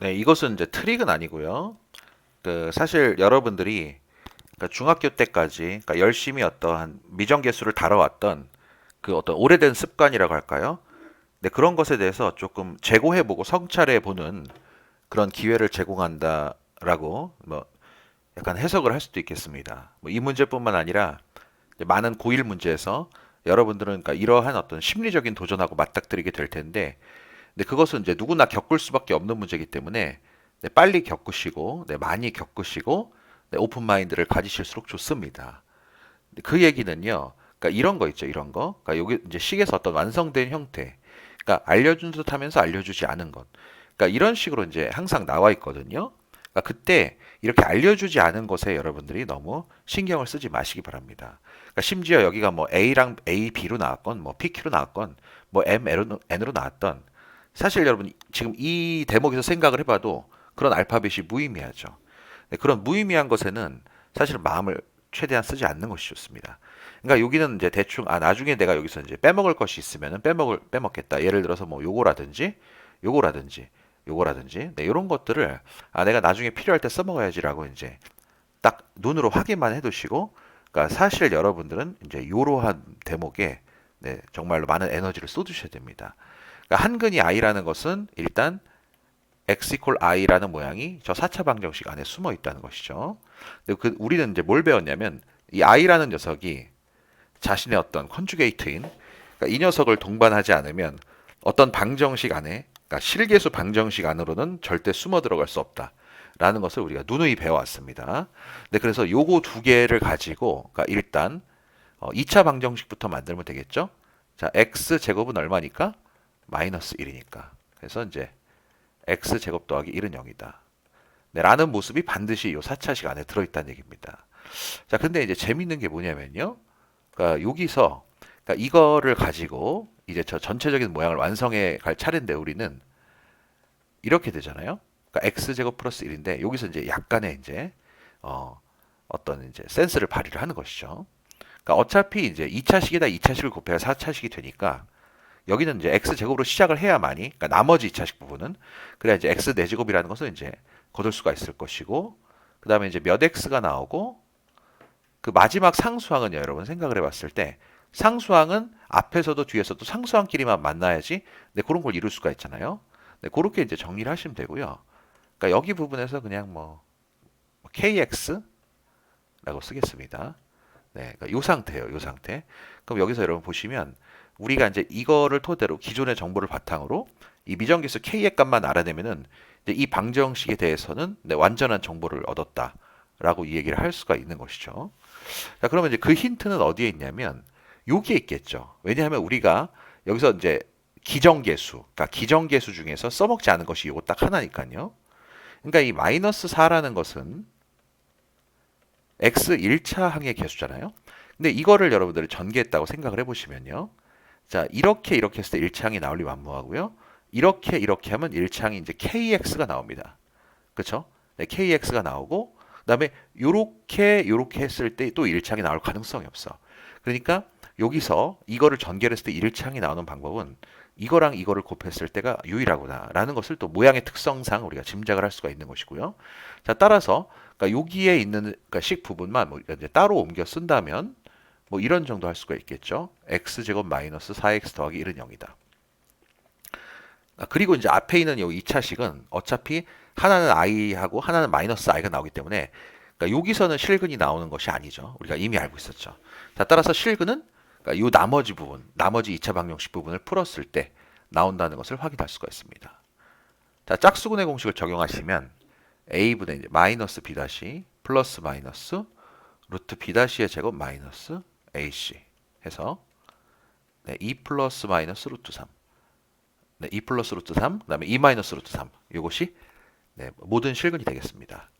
네, 이것은 이제 트릭은 아니고요. 그 사실 여러분들이 그러니까 중학교 때까지 그러니까 열심히 어떠한 미정계수를 다뤄왔던 그 어떤 오래된 습관이라고 할까요? 네, 그런 것에 대해서 조금 재고해보고 성찰해보는 그런 기회를 제공한다라고 뭐 약간 해석을 할 수도 있겠습니다. 뭐 이 문제뿐만 아니라 많은 고일 문제에서 여러분들은 그러니까 이러한 어떤 심리적인 도전하고 맞닥뜨리게 될 텐데 근데 그것은 이제 누구나 겪을 수밖에 없는 문제이기 때문에 네, 빨리 겪으시고 네, 많이 겪으시고 네, 오픈 마인드를 가지실수록 좋습니다. 그 얘기는요. 그러니까 이런 거 있죠. 이런 거. 그러니까 여기 이제 식에서 어떤 완성된 형태. 그러니까 알려준 듯 하면서 알려주지 않은 것. 그러니까 이런 식으로 이제 항상 나와 있거든요. 그러니까 그때 이렇게 알려주지 않은 것에 여러분들이 너무 신경을 쓰지 마시기 바랍니다. 그러니까 심지어 여기가 뭐 A랑 A, B로 나왔건 뭐 PQ로 나왔건 뭐 M, N으로 나왔던 사실 여러분 지금 이 대목에서 생각을 해봐도 그런 알파벳이 무의미하죠. 네, 그런 무의미한 것에는 사실 마음을 최대한 쓰지 않는 것이 좋습니다. 그러니까 여기는 이제 대충 아 나중에 내가 여기서 이제 빼먹을 것이 있으면은 빼먹을 빼먹겠다. 예를 들어서 뭐 요거라든지 요거라든지 요거라든지 네, 이런 것들을 아 내가 나중에 필요할 때 써먹어야지라고 이제 딱 눈으로 확인만 해두시고 그러니까 사실 여러분들은 이제 이러한 대목에 네, 정말로 많은 에너지를 쏟으셔야 됩니다. 그러니까 한근이 i라는 것은 일단 x equal i라는 모양이 저 4차 방정식 안에 숨어 있다는 것이죠. 근데 그 우리는 이제 뭘 배웠냐면 이 i라는 녀석이 자신의 어떤 컨주게이트인 그러니까 이 녀석을 동반하지 않으면 어떤 방정식 안에 그러니까 실계수 방정식 안으로는 절대 숨어 들어갈 수 없다. 라는 것을 우리가 누누이 배워왔습니다. 네, 그래서 요거 두 개를 가지고 그러니까 일단 어, 2차 방정식부터 만들면 되겠죠? 자, x 제곱은 얼마니까? 마이너스 1이니까. 그래서 이제 x 제곱 더하기 1은 0이다. 네, 라는 모습이 반드시 요 4차식 안에 들어있다는 얘기입니다. 자, 근데 이제 재밌는 게 뭐냐면요. 그러니까 여기서 그러니까 이거를 가지고 이제 저 전체적인 모양을 완성해 갈 차례인데 우리는 이렇게 되잖아요. 그러니까 x 제곱 플러스 1인데 여기서 이제 약간의 이제 어, 어떤 이제 센스를 발휘를 하는 것이죠. 그러니까 어차피 이제 2차식에다 2차식을 곱해야 4차식이 되니까 여기는 이제 x 제곱으로 시작을 해야만이 그러니까 나머지 2차식 부분은 그래야 이제 x 4제곱이라는 것을 이제 거둘 수가 있을 것이고 그다음에 이제 몇 x가 나오고 그 마지막 상수항은요, 여러분 생각을 해봤을 때 상수항은 앞에서도 뒤에서도 상수항끼리만 만나야지 네, 그런 걸 이룰 수가 있잖아요. 네, 그렇게 이제 정리를 하시면 되고요. 그러니까 여기 부분에서 그냥 뭐 kx라고 쓰겠습니다. 네, 그러니까 요 상태예요, 요 상태. 그럼 여기서 여러분 보시면 우리가 이제 이거를 토대로 기존의 정보를 바탕으로 이 미정계수 k의 값만 알아내면은 이 방정식에 대해서는 네, 완전한 정보를 얻었다라고 이 얘기를 할 수가 있는 것이죠. 자, 그러면 이제 그 힌트는 어디에 있냐면 여기에 있겠죠. 왜냐하면 우리가 여기서 이제 기정계수, 그러니까 기정계수 중에서 써먹지 않은 것이 이거 딱 하나니까요. 그러니까 이 마이너스 4라는 것은 x 1차 항의 계수잖아요. 근데 이거를 여러분들이 전개했다고 생각을 해보시면요. 자, 이렇게 이렇게 했을 때 1차 항이 나올 리 만무하고요. 이렇게 이렇게 하면 1차 항이 이제 kx가 나옵니다. 그렇죠? 네, kx가 나오고 그다음에 요렇게 요렇게 했을 때 또 1차 항이 나올 가능성이 없어. 그러니까 여기서 이거를 전개했을 때 1차 항이 나오는 방법은 이거랑 이거를 곱했을 때가 유일하구나라는 것을 또 모양의 특성상 우리가 짐작을 할 수가 있는 것이고요. 자, 따라서 그러니까 여기에 있는 그러니까 식 부분만 뭐 이제 따로 옮겨 쓴다면 뭐 이런 정도 할 수가 있겠죠. x 제곱 마이너스 4x 더하기 1은 0이다. 아, 그리고 이제 앞에 있는 이 2차식은 어차피 하나는 i하고 하나는 마이너스 i가 나오기 때문에 그러니까 여기서는 실근이 나오는 것이 아니죠. 우리가 이미 알고 있었죠. 자, 따라서 실근은 그러니까 이 나머지 부분, 나머지 2차 방정식 부분을 풀었을 때 나온다는 것을 확인할 수가 있습니다. 자, 짝수근의 공식을 적용하시면 a분의 마이너스 b 플러스 마이너스 루트 b 다시의 제곱 마이너스 ac 해서 네, 2 플러스 마이너스 루트 3 네, 2 플러스 루트 3 그 다음에 2 마이너스 루트 3 이것이 네, 모든 실근이 되겠습니다.